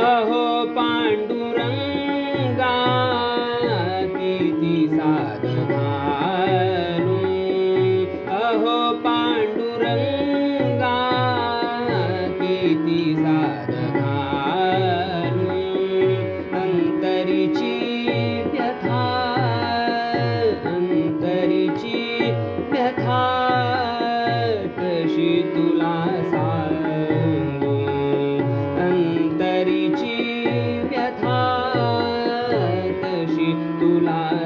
अहो पांडुरंगा किती साध घालू अहो पांडुरंगा किती साध घालू अंतरीची व्यथा अंतरीची व्यथा. तुला सांगू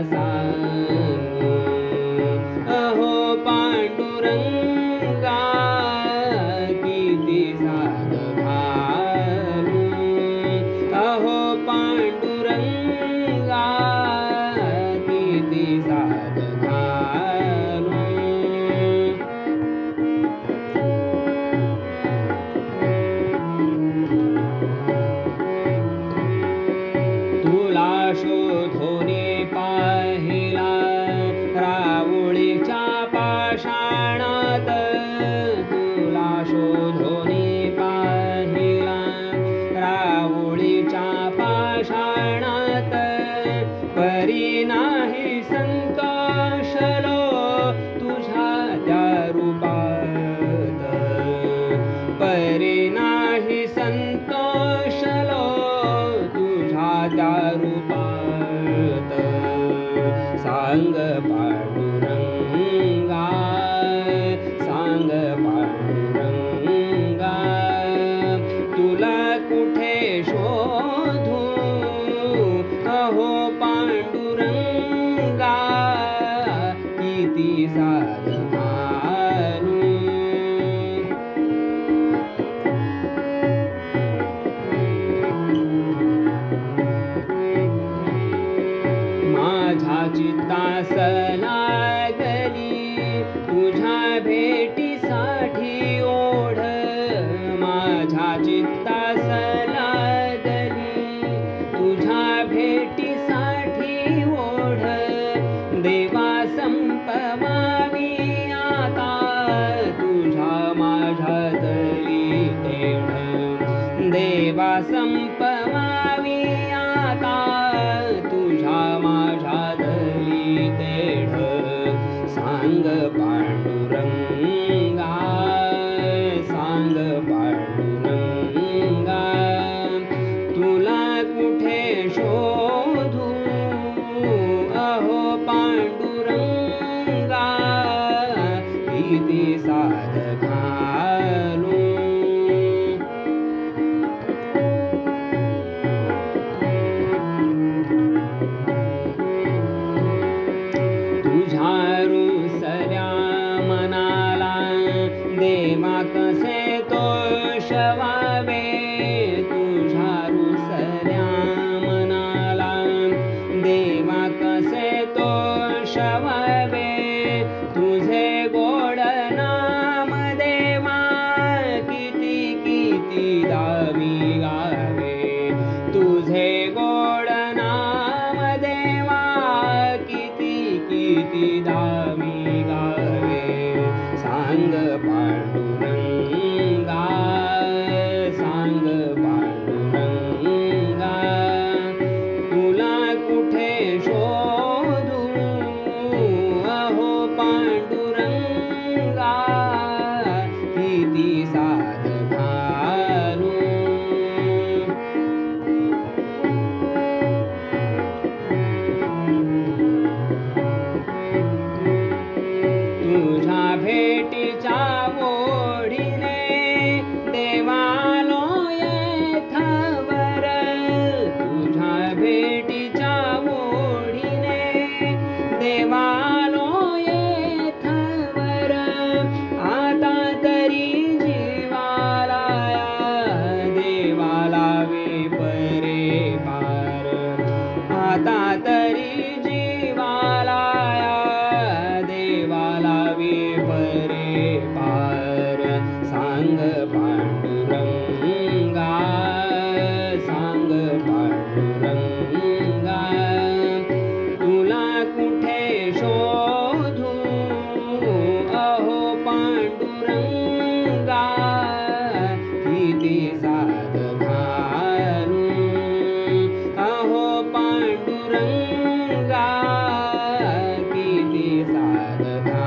परी नाही संतोषलो किती साध घालू माझ्या चित्तास लागली तुझ्या भेटी संपवावी आता तुझ्या माझ्यातली तेढ सांग पांडुरंगा. कसे तो शवावे तुझ्या रुसल्या मनाला देवा कसे तो शवावे तुझे गोड नाम देवा. किती किती दामी गावे. तुझे गोड नाम देवा. किती किती दामी गावे. सांग इति सा पांडुरंगा किती साधना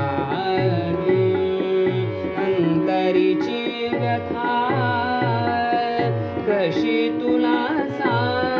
अंतरीची व्यथा कशी तुला सा